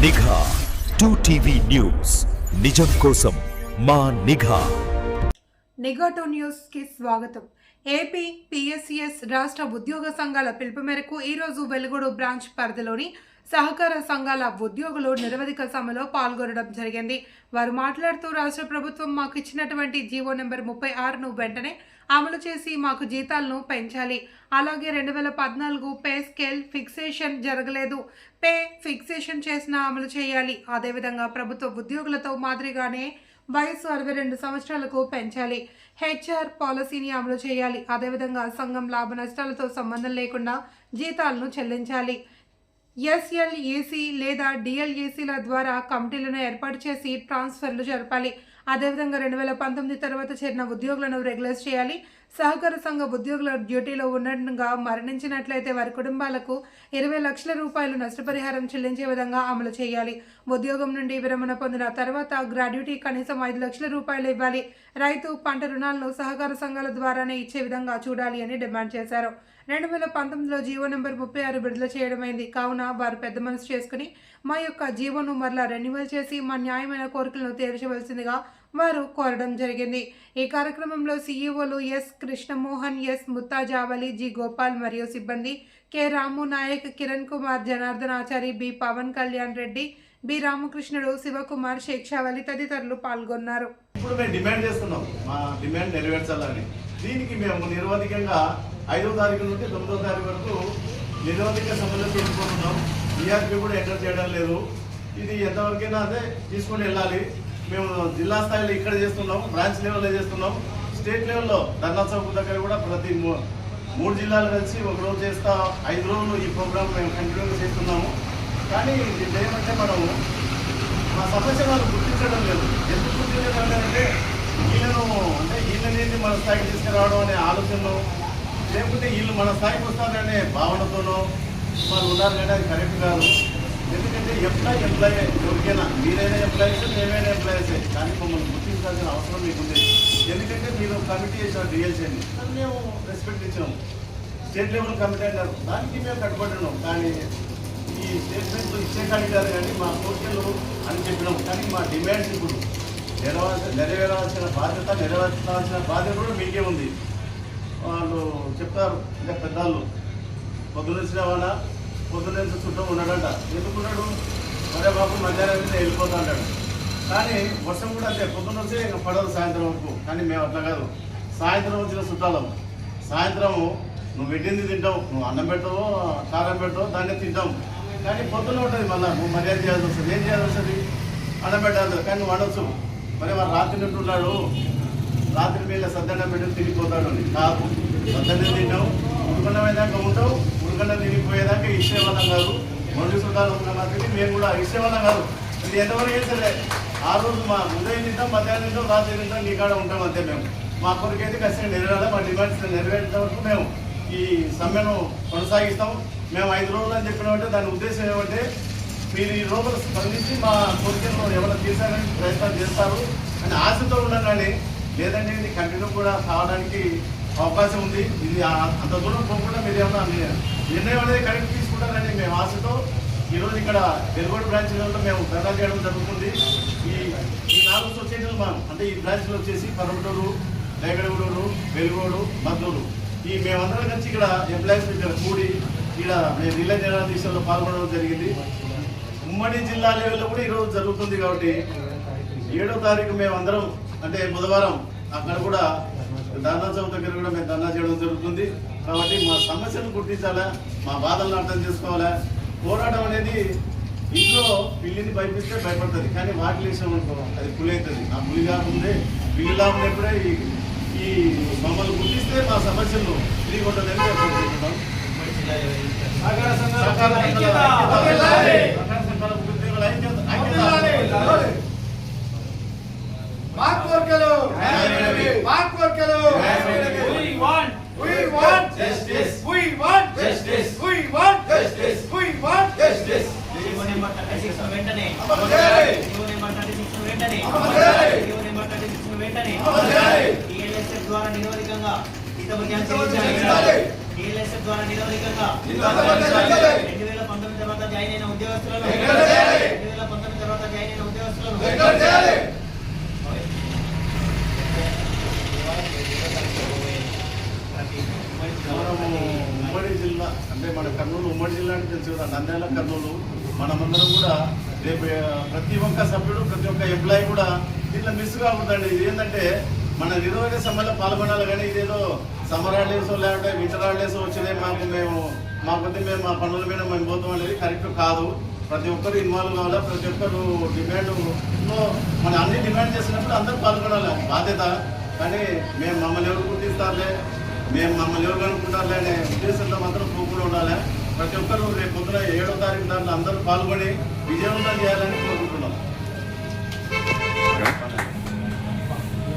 నిఘా. Two TV news నిజం కోసం మా నిఘా. నిఘా టూ న్యూస్కి స్వాగతం. ఏపీ పిఎస్సిఎస్ రాష్ట్ర ఉద్యోగ సంఘాల పిలుపు మేరకు ఈరోజు వెలుగుడు బ్రాంచ్ పరిధిలోని సహకార సంఘాల ఉద్యోగులు నిరవధిక సభలో పాల్గొనడం జరిగింది. వారు మాట్లాడుతూ రాష్ట్ర ప్రభుత్వం మాకు ఇచ్చినటువంటి జీవో నెంబర్ ముప్పై ఆరును వెంటనే అమలు చేసి మాకు జీతాలను పెంచాలి. అలాగే రెండు వేల పద్నాలుగు పే స్కేల్ ఫిక్సేషన్ జరగలేదు. పే ఫిక్సేషన్ చేసిన అమలు చేయాలి. అదేవిధంగా ప్రభుత్వ ఉద్యోగులతో మాదిరిగానే వయసు అరవై రెండు సంవత్సరాలకు పెంచాలి. హెచ్ఆర్ పాలసీని అమలు చేయాలి. అదేవిధంగా సంఘం లాభ నష్టాలతో సంబంధం లేకుండా జీతాలను చెల్లించాలి. ఎస్ఎల్ఏసీ లేదా డిఎల్ఏసీల ద్వారా కమిటీలను ఏర్పాటు చేసి ట్రాన్స్ఫర్లు జరపాలి. అదేవిధంగా రెండు వేల పంతొమ్మిది తర్వాత చేరిన ఉద్యోగులను రెగ్యులైజ్ చేయాలి. సహకార సంఘ ఉద్యోగుల డ్యూటీలో ఉండగా మరణించినట్లయితే వారి కుటుంబాలకు ఇరవై లక్షల రూపాయలు నష్టపరిహారం చెల్లించే విధంగా అమలు చేయాలి. ఉద్యోగం నుండి విరమణ పొందిన తర్వాత గ్రాడ్యుటీ కనీసం ఐదు లక్షల రూపాయలు ఇవ్వాలి. రైతు పంట రుణాలను సహకార సంఘాల ద్వారానే ఇచ్చే విధంగా చూడాలి అని డిమాండ్ చేశారు. రెండు వేల పంతొమ్మిదిలో జీవో నెంబర్ ముప్పై ఆరు విడుదల చేయడమైంది. కావున వారు పెద్ద మనసు చేసుకుని మా యొక్క జీవోను మరలా రెన్యువల్ చేసి మా న్యాయమైన కోరికలను తీర్చవలసిందిగా వారు కోరడం జరిగింది. ఈ కార్యక్రమంలో సీఈఓలు S Krishnamohan S Muthajavali G Gopal మరియు సిబ్బంది K Ramu Nayak Kiran Kumar Janardhan Achari B Pavan Kalyan Reddy B Ramakrishnudu Shivakumar Sheikshavali తదితరులు పాల్గొన్నారు. ఇప్పుడు మేము డిమాండ్ చేస్తున్నాం. మా డిమాండ్ నెరవేర్చాలని. దీనికి మేము నిరవధికంగా ఐదో తారీఖు నుండి తొమ్మిదో తారీఖు వరకు నిరోధిక సభలు తీసుకుంటున్నాం ఈఆర్పి కూడా ఎంటర్ చేయడం లేదు. ఇది ఎంతవరకైనా అదే తీసుకొని వెళ్ళాలి. మేము జిల్లా స్థాయిలో ఇక్కడ చేస్తున్నాం బ్రాంచ్ లెవెల్లో చేస్తున్నాం. స్టేట్ లెవెల్లో ధర్నా చౌక్ దగ్గర కూడా ప్రతి మూ- మూడు జిల్లాలు కలిసి ఒక రోజు చేస్తా ఐదు రోజులు ఈ ప్రోగ్రామ్ మేము కంటిన్యూగా చేస్తున్నాము. కానీ ఇది ఏమంటే మనము మా సమస్య వాళ్ళు గుర్తించడం లేదు. ఎందుకు గుర్తించడం లేదంటే వీళ్ళను అంటే వీళ్ళనేది మన స్థాయికి తీసుకురావడం అనే ఆలోచనలు లేకపోతే వీళ్ళు మన స్థాయికి వస్తారనే భావనతోనో వాళ్ళు ఉన్నారు కానీ అది కరెక్ట్ కాదు. ఎందుకంటే ఎంప్లాయ్ ఎంప్లాయ్ ఎవరికైనా మీరైనా ఎంప్లాయీస్ మేమైనా ఎంప్లాయీసే కానీ మమ్మల్ని గుర్తించాల్సిన అవసరం మీకు ఎందుకంటే మీరు కమిటీ చేసిన డిఎల్సీని మేము రెస్పెక్ట్ ఇచ్చాము. స్టేట్ లెవెల్ కమిటీ అన్నారు దానికి మేము కట్టుబడి ఉన్నాం కానీ ఈ స్టేట్మెంట్ ఇచ్చే కానీ కాదు కానీ మా కోరికలు అని చెప్పినాం. కానీ మా డిమాండ్స్ ఇప్పుడు నెరవేర్చ నెరవేరాల్సిన బాధ్యత నెరవేర్చాల్సిన బాధ్యత కూడా మీకే ఉంది. వాళ్ళు చెప్తారు ఇంకా పెద్దవాళ్ళు పొద్దున వాళ్ళ పొద్దున్న చుట్టూ ఉన్నాడంట. ఎందుకున్నాడు మరే బాబు మధ్యాహ్నం మీద వెళ్ళిపోతా అంటాడు. కానీ వర్షం కూడా అంతే పొద్దున్న వచ్చి ఇంకా పడదు సాయంత్రం వరకు. కానీ మేము అట్లా కాదు. సాయంత్రం వచ్చిన చుట్టాలం. సాయంత్రము నువ్వు పెట్టింది తింటావు నువ్వు అన్నం పెట్టవో కారం పెట్టవు దాన్ని తింటాం. కానీ పొద్దున్న ఉంటుంది మళ్ళీ నువ్వు మర్యాద చేయాల్సి వస్తుంది ఏం చేయాల్సి వస్తుంది? అన్నం పెట్టాలి కానీ నువ్వు వండొచ్చు. మరి వాడు రాత్రి ఉంటున్నాడు రాత్రి వేళ సద్దన్నం పెట్టి తిరిగిపోతాడు అని. కాదు సద్దన్నం తింటావు ఉడకన్నమేదాకా ఉంటావు ఉడకన్న తిరిగిపోయేదాకా ఇచ్చేవాళ్ళం కాదు. మొండి చుట్టాలు ఉన్న మాత్రమే మేము కూడా ఇచ్చేవాళ్ళం కాదు. ఇది ఎంతవరకు చేసలే ఆ రోజు మా ఉదయం తింటాం మధ్యాహ్నం తింటాం రాత్రి తింటాం నీ కాడ ఉంటాం అంతే మేము. మా కొరికైతే ఖచ్చితంగా నెరవేరాలి మా డిమాండ్స్ నెరవేరేంత వరకు మేము ఈ సమ్మెను కొనసాగిస్తాం మేము ఐదు రోజులు అని చెప్పినామంటే దాని ఉద్దేశం ఏమంటే మీరు ఈ రోజులు స్పందించి మా కోరికలను ఎవరైనా తీర్చడానికి ప్రయత్నం చేస్తారు అని ఆశతో ఉన్నాను కానీ లేదంటే ఇది కంటిన్యూ కూడా కావడానికి అవకాశం ఉంది. ఇది అంత దూరం పోకుండా మీరు ఏమన్నా నిర్ణయం అనేది కరెక్ట్ తీసుకుంటారని మేము ఆశతో ఈరోజు ఇక్కడ వెలుగోడు బ్రాంచ్లలో మేము ధర్నా చేయడం జరుగుతుంది. ఈ ఈ నాలుగు సొసైటీలు మనం అంటే ఈ బ్రాంచ్లు వచ్చేసి పరమటూరు రేగడగూడూరు వెలుగోడు మద్దూరు. ఈ మేమందరం కలిసి ఇక్కడ ఎంప్లాయీస్ ఇక్కడ కూడి ఇక్కడ మేము రిలే నిరాదీక్షలో పాల్గొనడం జరిగింది. ఉమ్మడి జిల్లా లెవెల్లో కూడా ఈరోజు జరుగుతుంది కాబట్టి ఏడో తారీఖు మేమందరం అంటే బుధవారం అక్కడ కూడా ధర్నా చౌక్ దగ్గర కూడా మేము ధర్నా చేయడం జరుగుతుంది. కాబట్టి మా సమస్యను గుర్తించాలా? మా బాధలను అర్థం చేసుకోవాలా? పోరాటం అనేది ఇంట్లో పిల్లిని భయపిస్తే భయపడుతుంది. కానీ వాటి వేసాం అనుకో అది పులి అవుతుంది ఆ పులి కాకుండా పిల్లి లాభనప్పుడే ఈ ఈ మమ్మల్ని గుర్తిస్తే మా సమస్యలు తిరిగి చెప్పుకుంటున్నాం సహకార సంఘాల సహకార సంఘాల ఐక్యత. సహకార సంఘాల ఉద్యోగుల ఐక్యత. ఐక్యత. మా కోరికలు న్యాయమైనవి. మా కోరికలు న్యాయమైనవి. We want we want Justice. we want Justice. we want Justice. we want Justice. GO number thirty six వెంటనే అమలు చేయాలి. జీవో నెంబర్ థర్టీ సిక్స్ వెంటనే అమలు చేయాలి. జీవో నెంబర్ థర్టీ సిక్స్ వెంటనే అమలు చేయాలి. టీఎల్ఎస్ఎఫ్ ద్వారా నిరోధికంగా జీతభత్యాలు చెల్లించాలి. చెల్లించాలి టీఎల్ఎస్ఎఫ్ ద్వారా నిరోధికంగా. రెండు వేల పంతొమ్మిది తర్వాత జాయిన్ అయిన ఉద్యోగస్తులను రెగ్యులర్ చేయాలి. రెండు జిల్లా అంటే మన కర్నూలు ఉమ్మడి జిల్లా అంటే తెలుసు కదా నంద్యాల కర్నూలు. మనమందరం కూడా రేపు ప్రతి ఒక్క సభ్యుడు ప్రతి ఒక్క ఎంప్లాయీ కూడా దీంట్లో మిస్ కాకూడదండి ఇది ఏంటంటే మన నిరోధక సమ్మెలో పాల్గొనాలి కానీ ఇదేదో సమ్మర్ హాలిడేస్ లేకుంటే వింటర్ హాలిడేస్ వచ్చినాయి మాకు మేము మా కొద్ది మేము మా పనుల మీద మేము పోతాం అనేది కరెక్ట్ కాదు. ప్రతి ఒక్కరు ఇన్వాల్వ్ కావాలా? ప్రతి ఒక్కరు డిమాండ్ మనం అన్ని డిమాండ్ చేసినప్పుడు అందరూ పాల్గొనాలి? బాధ్యత. కానీ మేము మమ్మల్ని ఎవరు గుర్తిస్తారులే? మేము మమ్మల్ని ఎవరు కనుక్కుంటారులే అనే ఉద్దేశంతో మాత్రం పోకుండా ఉండాలి. ప్రతి ఒక్కరు రేపు పొద్దున ఏడో తారీఖు దాంట్లో అందరూ పాల్గొని విజయవంతం చేయాలని కోరుకుంటున్నాం.